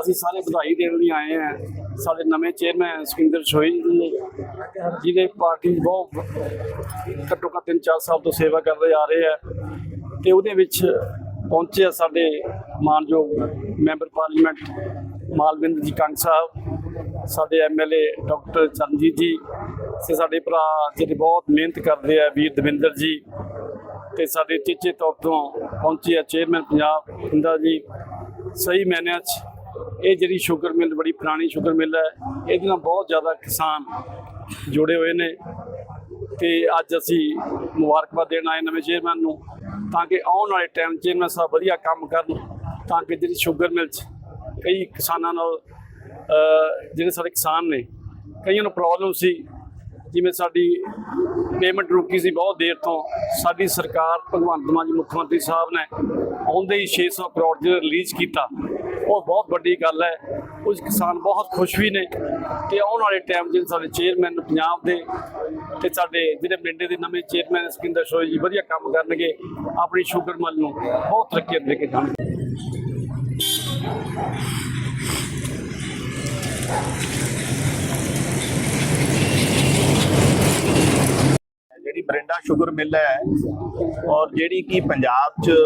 ਅਸੀਂ ਸਾਰੇ ਵਧਾਈ ਦੇਣ ਲਈ ਆਏ ਆ ਸਾਡੇ ਨਵੇਂ ਚੇਅਰਮੈਨ ਸੁਖਿੰਦਰ ਸ਼ੋਈ ਜੀ ਜਿਹਦੇ ਪਾਰਟੀ ਬਹੁਤ ਘੱਟੋ ਘੱਟ ਤਿੰਨ ਚਾਰ ਸਾਲ ਤੋਂ ਸੇਵਾ ਕਰਦੇ ਆ ਰਹੇ ਆ ਤੇ ਉਹਦੇ ਵਿੱਚ ਪਹੁੰਚੇ ਆ ਸਾਡੇ ਮਾਨਯੋਗ ਮੈਂਬਰ ਪਾਰਲੀਮੈਂਟ ਮਾਲਵਿੰਦਰ ਜੀ ਕੰਗ ਸਾਹਿਬ, ਸਾਡੇ ਐਮਐਲਏ ਡਾਕਟਰ ਚਰਨਜੀਤ ਜੀ ਤੇ ਸਾਡੇ ਭਰਾ ਜਿਹੜੇ ਬਹੁਤ ਮਿਹਨਤ ਕਰਦੇ ਆ, ਵੀਰ ਦਵਿੰਦਰ ਜੀ ਤੇ ਸਾਡੇ ਚੀਚੇ ਤੌਰ ਤੋਂ ਪਹੁੰਚੇ ਆ ਚੇਅਰਮੈਨ ਪੰਜਾਬ। ਹੁੰਦਾ ਜੀ, ਸਹੀ ਮੈਨਿਆਂ 'ਚ। ਇਹ ਜਿਹੜੀ ਸ਼ੂਗਰ ਮਿਲ, ਬੜੀ ਪੁਰਾਣੀ ਸ਼ੂਗਰ ਮਿਲ ਹੈ, ਇਹਦੇ ਨਾਲ ਬਹੁਤ ਜ਼ਿਆਦਾ ਕਿਸਾਨ ਜੁੜੇ ਹੋਏ ਨੇ। ਤੇ ਅੱਜ ਅਸੀਂ ਮੁਬਾਰਕਬਾਦ ਦੇਣ ਆਏ ਨਵੇਂ ਚੇਅਰਮੈਨ ਨੂੰ, ਤਾਂ ਕਿ ਆਉਣ ਵਾਲੇ ਟਾਈਮ ਚੇਅਰਮੈਨ ਸਾਹਿਬ ਵਧੀਆ ਕੰਮ ਕਰਨ, ਤਾਂ ਕਿ ਜਿਹੜੀ ਸ਼ੂਗਰ ਮਿਲ 'ਚ ਕਈ ਕਿਸਾਨਾਂ ਨਾਲ ਜਿਹੜੇ ਸਾਡੇ ਕਿਸਾਨ ਨੇ, ਕਈਆਂ ਨੂੰ ਪ੍ਰੋਬਲਮ ਸੀ ਜਿਵੇਂ ਸਾਡੀ ਪੇਮੈਂਟ ਰੁਕੀ ਸੀ ਬਹੁਤ ਦੇਰ ਤੋਂ, ਸਾਡੀ ਸਰਕਾਰ ਭਗਵੰਤ ਮਾਨ ਜੀ ਮੁੱਖ ਮੰਤਰੀ ਸਾਹਿਬ ਨੇ ਆਉਂਦੇ ਹੀ 600 ਕਰੋੜ ਜਿਹੜਾ ਰਿਲੀਜ਼ ਕੀਤਾ। ਉਹ ਬਹੁਤ ਵੱਡੀ ਗੱਲ ਹੈ। ਕੁਝ ਕਿਸਾਨ ਬਹੁਤ ਖੁਸ਼ ਵੀ ਨੇ ਤੇ ਆਉਣ ਵਾਲੇ ਟਾਈਮ ਜਿਹੜੇ ਸਾਡੇ ਚੇਅਰਮੈਨ ਪੰਜਾਬ ਦੇ ਤੇ ਸਾਡੇ ਜਿਹੜੇ ਮਿੰਡੇ ਦੇ ਨਵੇਂ ਚੇਅਰਮੈਨ ਸਕਿੰਦਰ ਸ਼ੋਈ ਜੀ ਵਧੀਆ ਕੰਮ ਕਰਨਗੇ ਆਪਣੀ ਸ਼ੂਗਰ ਮਿਲ ਨੂੰ। ਬਹੁਤ ਤਰੱਕੀ ਦੇ ਕੇ ਜਾਣਗੇ। ਜਿਹੜੀ ਬਰਿੰਡਾ ਸ਼ੂਗਰ ਮਿਲ ਹੈ। ਔਰ ਜਿਹੜੀ ਕਿ ਪੰਜਾਬ 'ਚ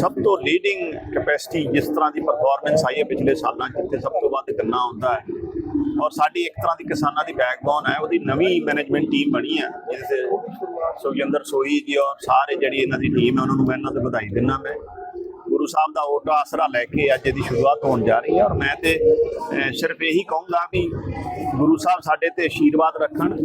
ਸਭ ਤੋਂ ਲੀਡਿੰਗ ਕੈਪੈਸਿਟੀ ਜਿਸ ਤਰ੍ਹਾਂ ਦੀ ਪਰਫਾਰਮੈਂਸ ਆਈ ਹੈ ਪਿਛਲੇ ਸਾਲਾਂ 'ਚ, ਜਿੱਥੇ ਸਭ ਤੋਂ ਵੱਧ ਗੰਨਾ ਆਉਂਦਾ ਹੈ। ਔਰ ਸਾਡੀ ਇੱਕ ਤਰ੍ਹਾਂ ਦੀ ਕਿਸਾਨਾਂ ਦੀ ਬੈਕਬੋਨ ਹੈ, ਉਹਦੀ ਨਵੀਂ ਮੈਨੇਜਮੈਂਟ ਟੀਮ ਬਣੀ ਹੈ, ਜਿਸ ਸੁਖਜਿੰਦਰ ਸੋਈ ਜੀ ਔਰ ਸਾਰੇ ਜਿਹੜੀ ਇਹਨਾਂ ਦੀ ਟੀਮ ਹੈ, ਉਹਨਾਂ ਨੂੰ ਮੈਂ ਇਹਨਾਂ ਤੇ ਵਧਾਈ ਦਿੰਦਾ ਮੈਂ। ਗੁਰੂ ਸਾਹਿਬ ਦਾ ਓਟ ਆਸਰਾ ਲੈ ਕੇ ਅੱਜ ਇਹਦੀ ਸ਼ੁਰੂਆਤ ਹੋਣ ਜਾ ਰਹੀ ਹੈ ਔਰ ਮੈਂ ਤੇ ਸਿਰਫ ਇਹੀ ਕਹੂੰਗਾ ਵੀ ਗੁਰੂ ਸਾਹਿਬ ਸਾਡੇ ਤੇ ਆਸ਼ੀਰਵਾਦ ਰੱਖਣ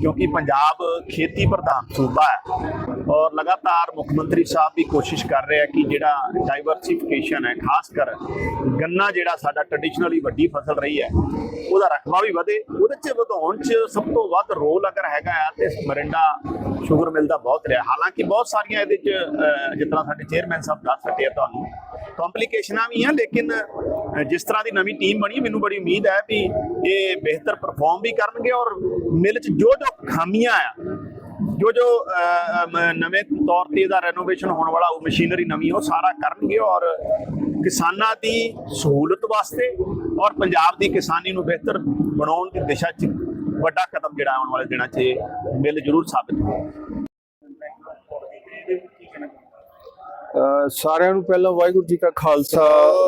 ਕਿਉਂਕਿ ਪੰਜਾਬ ਖੇਤੀ ਪ੍ਰਧਾਨ ਸੂਬਾ ਹੈ। ਔਰ ਲਗਾਤਾਰ ਮੁੱਖ ਮੰਤਰੀ ਸਾਹਿਬ ਵੀ ਕੋਸ਼ਿਸ਼ ਕਰ ਰਹੇ ਆ ਕਿ ਜਿਹੜਾ ਡਾਈਵਰਸਿਫਿਕੇਸ਼ਨ ਹੈ ਖਾਸ ਕਰ ਗੰਨਾ ਜਿਹੜਾ ਸਾਡਾ ਟ੍ਰੈਡੀਸ਼ਨਲੀ ਵੱਡੀ ਫਸਲ ਰਹੀ ਹੈ ਉਹਦਾ ਰਕਬਾ ਵੀ ਵਧੇ। ਉਹਦੇ ਚ ਵਧਾਉਣ ਚ ਸਭ ਤੋਂ ਵੱਧ ਰੋਲ ਅਗਰ ਹੈਗਾ ਆ ਤੇ ਮਰਿੰਡਾ ਸ਼ੂਗਰ ਮਿਲ ਦਾ ਬਹੁਤ ਰਿਹਾ। ਹਾਲਾਂਕਿ ਬਹੁਤ ਸਾਰੀਆਂ ਇਹਦੇ ਚ ਅਹ, ਜਿਸ ਤਰ੍ਹਾਂ ਸਾਡੇ ਚੇਅਰਮੈਨ ਸਾਹਿਬ ਦੱਸ ਸਕੇ ਆ ਤੁਹਾਨੂੰ ਕੰਪਲਿਕੇਸ਼ਨਾਂ ਵੀ ਆ ਲੇਕਿਨ ਜਿਸ ਤਰ੍ਹਾਂ ਦੀ ਨਵੀਂ ਟੀਮ ਬਣੀ ਮੈਨੂੰ ਬੜੀ ਉਮੀਦ ਹੈ ਵੀ ਇਹ ਬਿਹਤਰ ਪਰਫਾਰਮ ਵੀ ਕਰਨਗੇ ਔਰ ਮਿਲ ਚ ਜੋ ਜੋ ਖਾਮੀਆਂ ਆ ਜੋ ਜੋ ਨਵੇਂ ਤੌਰ ਤੇ ਇਹਦਾ ਰੈਨੋਵੇਸ਼ਨ ਹੋਣ ਵਾਲਾ ਉਹ ਮਸ਼ੀਨਰੀ ਨਵੀਂ, ਉਹ ਸਾਰਾ ਕਰਨਗੇ ਔਰ ਕਿਸਾਨਾਂ ਦੀ ਸਹੂਲਤ ਵਾਸਤੇ ਔਰ ਪੰਜਾਬ ਦੀ ਕਿਸਾਨੀ ਨੂੰ ਬਿਹਤਰ ਬਣਾਉਣ ਦੀ ਦਿਸ਼ਾ 'ਚ ਵੱਡਾ ਕਦਮ ਜਿਹੜਾ ਆਉਣ ਵਾਲੇ ਦਿਨਾਂ 'ਚ ਮਿਲ ਜ਼ਰੂਰ ਸਾਬਿਤ ਹੋਵੇਗਾ ਸਾਰਿਆਂ ਨੂੰ ਪਹਿਲਾਂ ਵਾਹਿਗੁਰੂ ਜੀ ਕਾ ਖਾਲਸਾ,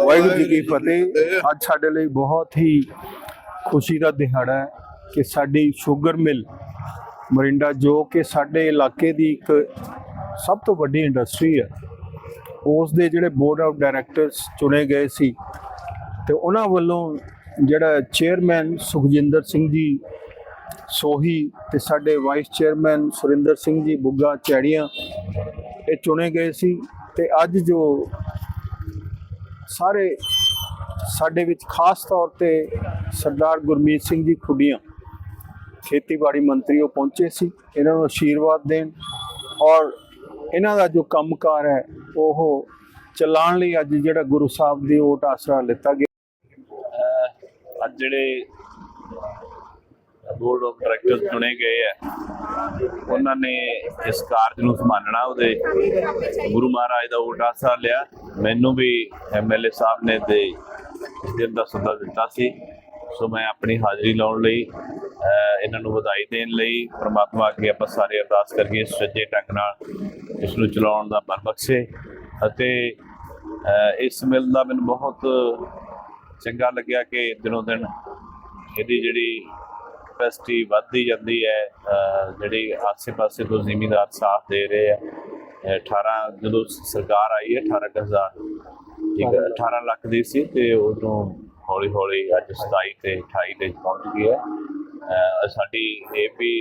ਵਾਹਿਗੁਰੂ ਜੀ ਕੀ ਫਤਿਹ। ਅੱਜ ਸਾਡੇ ਲਈ ਬਹੁਤ ਹੀ ਖੁਸ਼ੀ ਦਾ ਦਿਹਾੜਾ ਹੈ ਕਿ ਸਾਡੀ ਸ਼ੂਗਰ ਮਿਲ ਮਰਿੰਡਾ, ਜੋ ਕਿ ਸਾਡੇ ਇਲਾਕੇ ਦੀ ਇੱਕ ਸਭ ਤੋਂ ਵੱਡੀ ਇੰਡਸਟਰੀ ਹੈ। ਉਸ ਦੇ ਜਿਹੜੇ ਬੋਰਡ ਆਫ ਡਾਇਰੈਕਟਰਸ ਚੁਣੇ ਗਏ ਸੀ ਤੇ ਉਹਨਾਂ ਵੱਲੋਂ ਜਿਹੜਾ ਚੇਅਰਮੈਨ ਸੁਖਜਿੰਦਰ ਸਿੰਘ ਜੀ ਸੋਹੀ ਤੇ ਸਾਡੇ ਵਾਈਸ ਚੇਅਰਮੈਨ ਸੁਰਿੰਦਰ ਸਿੰਘ ਜੀ ਬੁੱਗਾ ਚੈੜੀਆਂ ਇਹ ਚੁਣੇ ਗਏ ਸੀ ਤੇ ਅੱਜ ਜੋ ਸਾਰੇ ਸਾਡੇ ਵਿੱਚ ਖਾਸ ਤੌਰ ਤੇ ਸਰਦਾਰ ਗੁਰਮੀਤ ਸਿੰਘ ਜੀ ਖੁੱਡੀਆਂ ਖੇਤੀਬਾੜੀ ਮੰਤਰੀ ਉਹ ਪਹੁੰਚੇ ਸੀ। ਇਹਨਾਂ ਨੂੰ ਆਸ਼ੀਰਵਾਦ ਦੇਣ ਔਰ ਇਹਨਾਂ ਦਾ ਜੋ ਕੰਮਕਾਰ ਹੈ, ਉਹ ਚਲਾਉਣ ਲਈ ਅੱਜ ਜਿਹੜਾ ਗੁਰੂ ਸਾਹਿਬ ਦੀ ਓਟ ਆਸਰਾ ਲਿੱਤਾ ਗਿਆ। ਅੱਜ ਜਿਹੜੇ ਬੋਰਡ ਆਫ ਡਾਇਰੈਕਟਰਸ ਚੁਣੇ ਗਏ ਆ, ਉਹਨਾਂ ਨੇ ਇਸ ਕਾਰਜ ਨੂੰ ਸੰਭਾਲਣਾ, ਉਹਦੇ ਗੁਰੂ ਮਹਾਰਾਜ ਦਾ ਓਟ ਆਸਰਾ ਲਿਆ। ਮੈਨੂੰ ਵੀ ਐਮਐਲਏ ਸਾਹਿਬ ਨੇ ਤੇ ਦਿਨ ਦਾ ਸੱਦਾ ਦਿੱਤਾ ਸੀ। ਸੋ ਮੈਂ ਆਪਣੀ ਹਾਜ਼ਰੀ ਲਾਉਣ ਲਈ ਇਹਨਾਂ ਨੂੰ ਵਧਾਈ ਦੇਣ ਲਈ ਪ੍ਰਮਾਤਮਾ ਅੱਗੇ ਆਪਾਂ ਸਾਰੇ ਅਰਦਾਸ ਕਰੀਏ ਸੱਚੇ ਢੰਗ ਨਾਲ ਇਸ ਨੂੰ ਚਲਾਉਣ ਦਾ ਬਲ ਬਖਸ਼ੇ ਅਤੇ ਇਸ ਮਿਲ ਦਾ ਮੈਨੂੰ ਬਹੁਤ ਚੰਗਾ ਲੱਗਿਆ ਕਿ ਦਿਨੋਂ ਦਿਨ ਇਹਦੀ ਜਿਹੜੀ ਕਪੈਸਿਟੀ ਵੱਧਦੀ ਜਾਂਦੀ ਹੈ ਜਿਹੜੀ ਆਸੇ-ਪਾਸੇ ਤੋਂ ਜ਼ਿਮੀਂਦਾਰ ਸਾਥ ਦੇ ਰਹੇ ਆ, ਅਹ 18 ਜਦੋਂ ਸਰਕਾਰ ਆਈ ਹੈ 18000 ਇੱਕ 18 ਲੱਖ ਦੀ ਸੀ ਤੇ ਉਦੋਂ ਹੌਲੀ ਹੌਲੀ ਅੱਜ 27 ਤੇ 28 ਤੇ ਪਹੁੰਚ ਗਈ ਹੈ। ਸਾਡੀ ਇਹ ਵੀ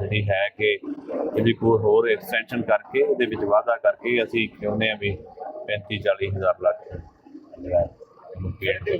ਜਿਹੜੀ ਹੈ ਕਿ ਇਹਦੀ ਕੋਈ ਹੋਰ ਐਕਸਟੈਂਸ਼ਨ ਕਰਕੇ ਇਹਦੇ ਵਿੱਚ ਵਾਧਾ ਕਰਕੇ ਅਸੀਂ ਚਾਹੁੰਦੇ ਹਾਂ ਵੀ 35 40 ਹਜ਼ਾਰ ਲੱਖ ਜਿਹੜਾ ਇਹਨੂੰ ਦੇ